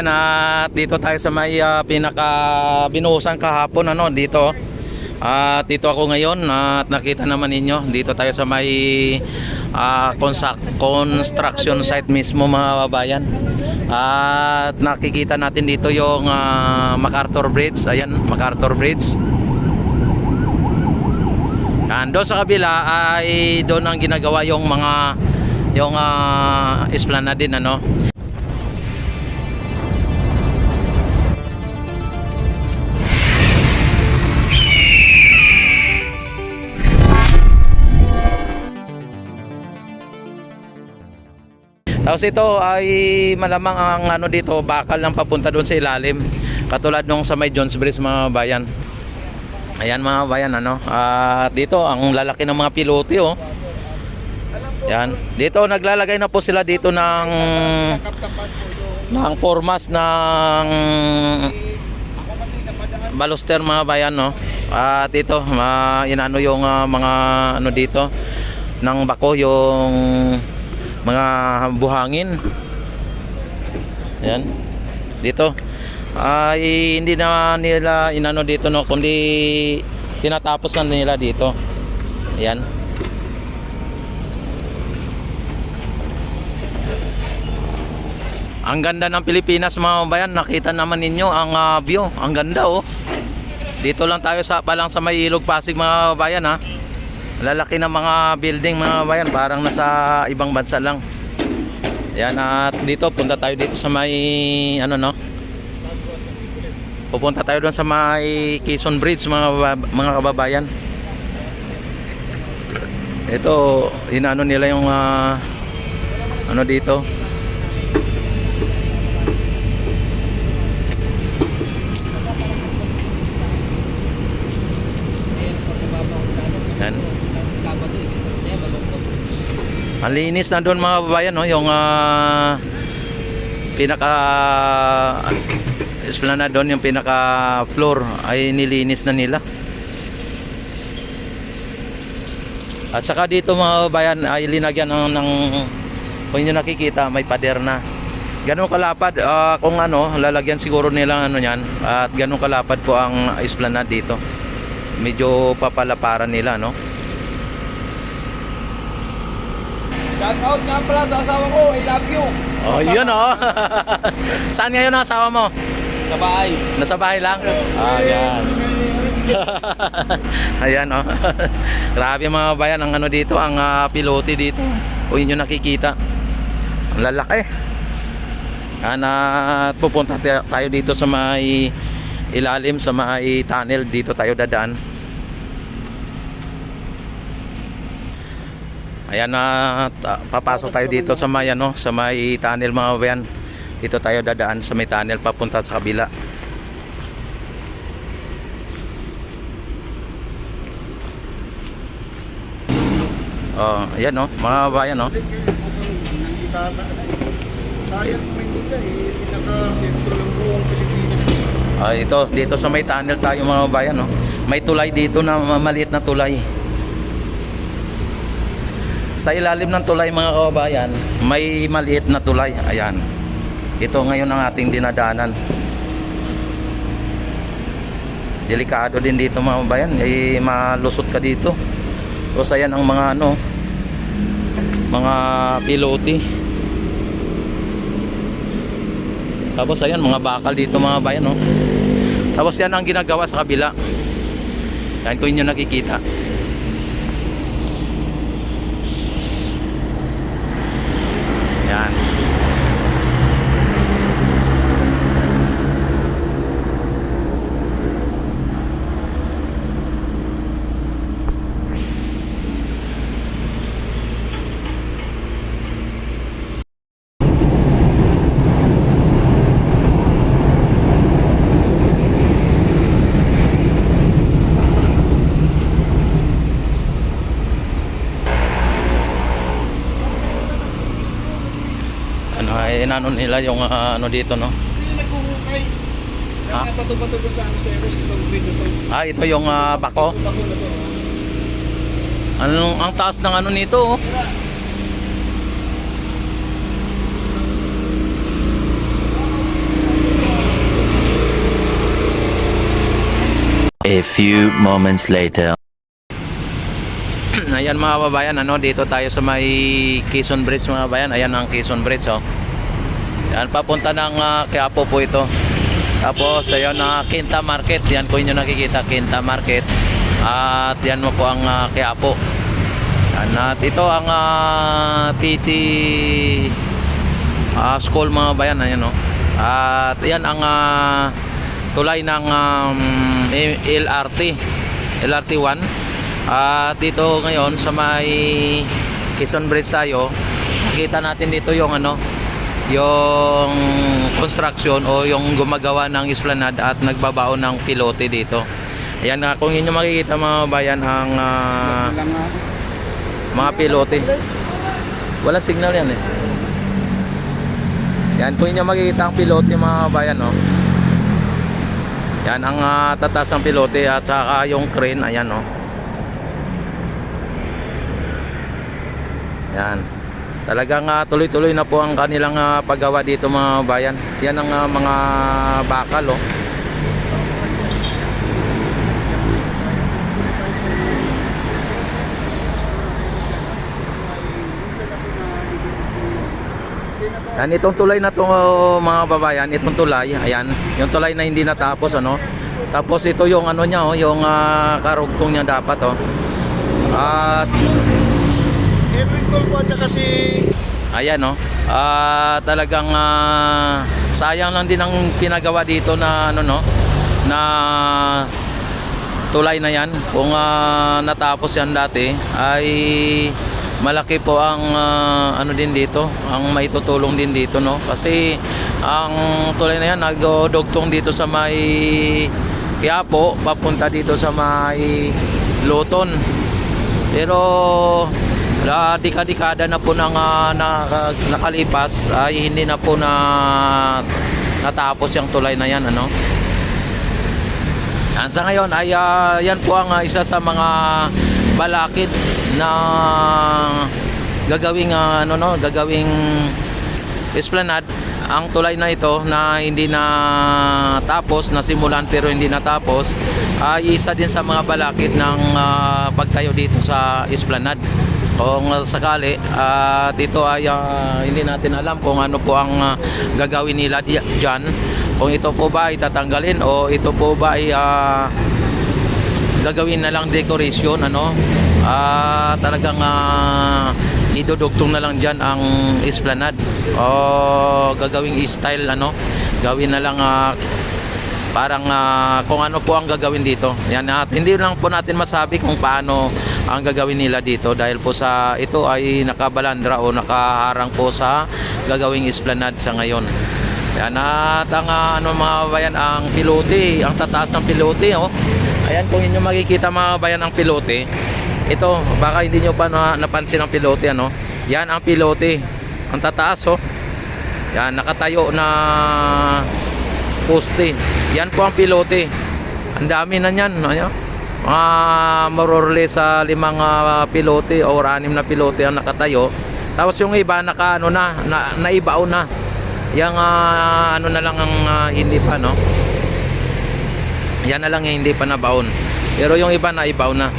Yan at dito tayo sa may ah, pinaka binuhusan kahapon ano dito. At dito ako ngayon at nakita naman ninyo dito tayo sa may ah, consa- construction site mismo mga babayan. At nakikita natin dito yung ah, MacArthur Bridge. Ayan, MacArthur Bridge. Yan, doon sa kabila ay doon ang ginagawa yung mga yung uh, esplanade ano. Tapos ito ay malamang ang ano dito bakal lang papunta doon sa ilalim. Katulad nung sa may Jones Bridge mga bayan. Ayan mga bayan ano. At dito ang lalaki ng mga pilote oh. Yan. Dito naglalagay na po sila dito ng ng formas ng baluster mga bayan no. At dito ma inano yung ah, mga ano dito ng bako yung mga buhangin. Yan. Dito ay hindi na nila inano dito no kundi tinatapos na nila dito. Yan. Ang ganda ng Pilipinas mga bayan, nakita naman ninyo ang ah, view, ang ganda oh. Dito lang tayo sa pa lang sa may Ilog Pasig mga bayan ha. Lalaki ng mga building mga bayan, parang nasa ibang bansa lang. Yan at dito punta tayo dito sa may ano no. Pupunta tayo doon sa may Quezon Bridge mga mga kababayan. Ito, inaano nila yung ah, ano dito, Ang linis na doon mga babayan, no? yung ah, pinaka esplanade doon, yung pinaka floor ay nilinis na nila. At saka dito mga babayan ay linagyan ng, ng kung inyo nakikita may pader na. Ganun kalapad ah, kung ano lalagyan siguro nila ano niyan at ganun kalapad po ang esplanade dito. Medyo papalaparan nila no. Shout out nga pala sa asawa ko, I love you. Oh, yun oh. Saan ngayon ang asawa mo? Sa bahay. Nasa bahay lang? Ah, yan. Ayan oh. Grabe mga bayan ang ano dito, ang ah, pilote dito. O yun yung nakikita. Ang lalaki. Yan at pupunta tayo tayo dito sa may ilalim sa may tunnel dito tayo dadaan. Ayan na papasok tayo dito sa may ano, sa may tunnel mga bayan. Dito tayo dadaan sa may tunnel papunta sa kabila. Oh, ayan oh, mga bayan oh. Sayang eh, pinaka-sentro ng Pilipinas. Ah, ito, dito sa may tunnel tayo mga bayan no. May tulay dito na ma- maliit na tulay. Sa ilalim ng tulay mga kababayan, may maliit na tulay. Ayan. Ito ngayon ang ating dinadaanan. Delikado din dito mga kababayan, eh malusot ka dito. Tapos ayan ang mga ano, mga pilote. Tapos ayan, mga bakal dito mga bayan, no. Tapos yan ang ginagawa sa kabila. Yan kung inyo nakikita. inaano nila yung uh, ano dito no? Hindi naghuhukay. Ha? napato-pato sa ano service itong video to. Ah ito yung uh, bako? Bako ano ang taas ng ano nito oh. A few moments later. Ayan mga babayan ano dito tayo sa may Quezon Bridge mga babayan ayan ang Quezon Bridge oh. Yan, papunta ng ah, Quiapo po ito. Tapos, ayun, na Quinta Market. Yan po inyo nakikita, Quinta Market. At yan mo po ang ah, Quiapo. Yan, at ito ang ah, PT ah, School mga bayan. Ayan, oh. At yan ang ah, tulay ng um, LRT. LRT 1. At dito ngayon sa may Quezon Bridge tayo, nakita natin dito yung ano, yung construction o yung gumagawa ng esplanade at nagbabaon ng pilote dito. Ayan nga, kung inyo makikita mga bayan ang nga. mga pilote. Wala signal yan eh. Yan, kung inyo makikita ang pilote mga bayan, no. Yan ang ah, tatas ng pilote at saka yung crane, ayan, no. Yan. Talagang ah, tuloy-tuloy na po ang kanilang ah, paggawa dito mga bayan. Yan ang ah, mga bakal, oh. Yan, itong tulay na to oh, mga babayan, itong tulay, ayan, yung tulay na hindi natapos ano. Tapos ito yung ano niya oh, yung ah, karugtong niya dapat oh. At Edwin Tolpo at saka si ayan oh. Ah, talagang ah, sayang lang din ang pinagawa dito na ano no na tulay na yan. Kung ah, natapos yan dati ay malaki po ang ah, ano din dito ang maitutulong din dito no. Kasi ang tulay na yan nagdugtong dito sa may Quiapo papunta dito sa may Luton. Pero uh, dekada-dekada na po nang ah, na, nakalipas ay hindi na po na natapos yung tulay na yan ano? Yan, sa ngayon ay ah, yan po ang ah, isa sa mga balakid na gagawing ah, ano no, gagawing esplanade. Ang tulay na ito na hindi na tapos na simulan pero hindi natapos ay isa din sa mga balakid ng ah, pagtayo dito sa esplanade kung sakali at ito ay ah, hindi natin alam kung ano po ang ah, gagawin nila dyan. Kung ito po ba ay tatanggalin o ito po ba ay ah, gagawin na lang decoration ano? Ah talagang ah, idudugtong na lang dyan ang esplanade o gagawing style ano? Gawin na lang ah, parang ah, kung ano po ang gagawin dito. Yan at hindi lang po natin masabi kung paano ang gagawin nila dito dahil po sa ito ay nakabalandra o nakaharang po sa gagawing esplanade sa ngayon. Yan at ang ah, ano mga bayan ang pilote ang tataas ng pilote oh. Ayan kung inyo makikita mga bayan ang pilote. Ito baka hindi nyo pa na, napansin ang pilote ano. Yan ang pilote ang tataas oh. Yan nakatayo na poste. Yan po ang pilote. Ang dami na yan ano? Mga more or less sa limang ah, pilote o anim na pilote ang nakatayo. Tapos yung iba naka ano na, na naibaw na. Yung ah, ano na lang ang ah, hindi pa no? Yan na lang yung hindi pa nabaon. Pero yung iba naibaw na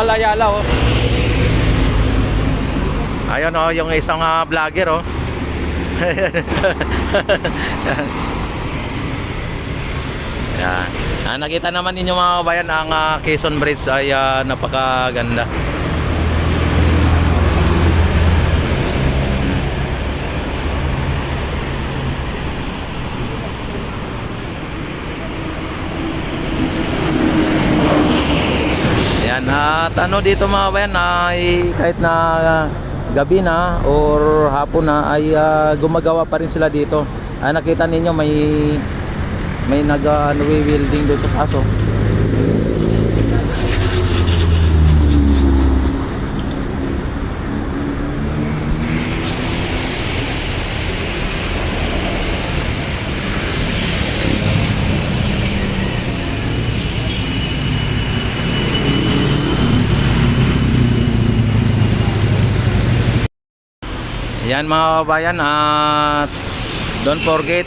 Balayala oh. Ayun oh, yung isang ah, vlogger oh. Yan. Ah, nakita naman ninyo mga kabayan ang ah, Quezon Bridge ay ah, napakaganda. Yan at ano dito mga kabayan ay kahit na ah, gabi na or hapon na ay ah, gumagawa pa rin sila dito. Ah, nakita ninyo may may nag uh, welding doon sa paso. Yan mga kabayan at don't forget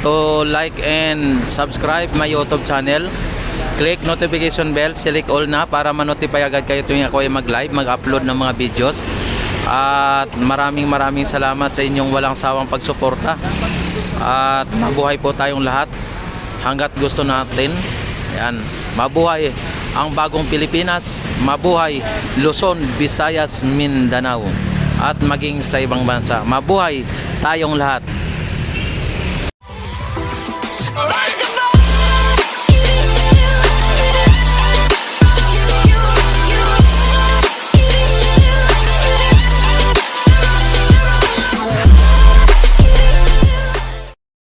to like and subscribe my YouTube channel. Click notification bell, select all na para ma-notify agad kayo tuwing ako ay mag-live, mag-upload ng mga videos. At maraming maraming salamat sa inyong walang sawang pagsuporta. At mabuhay po tayong lahat hanggat gusto natin. Yan, mabuhay ang bagong Pilipinas, mabuhay Luzon, Visayas, Mindanao at maging sa ibang bansa. Mabuhay tayong lahat.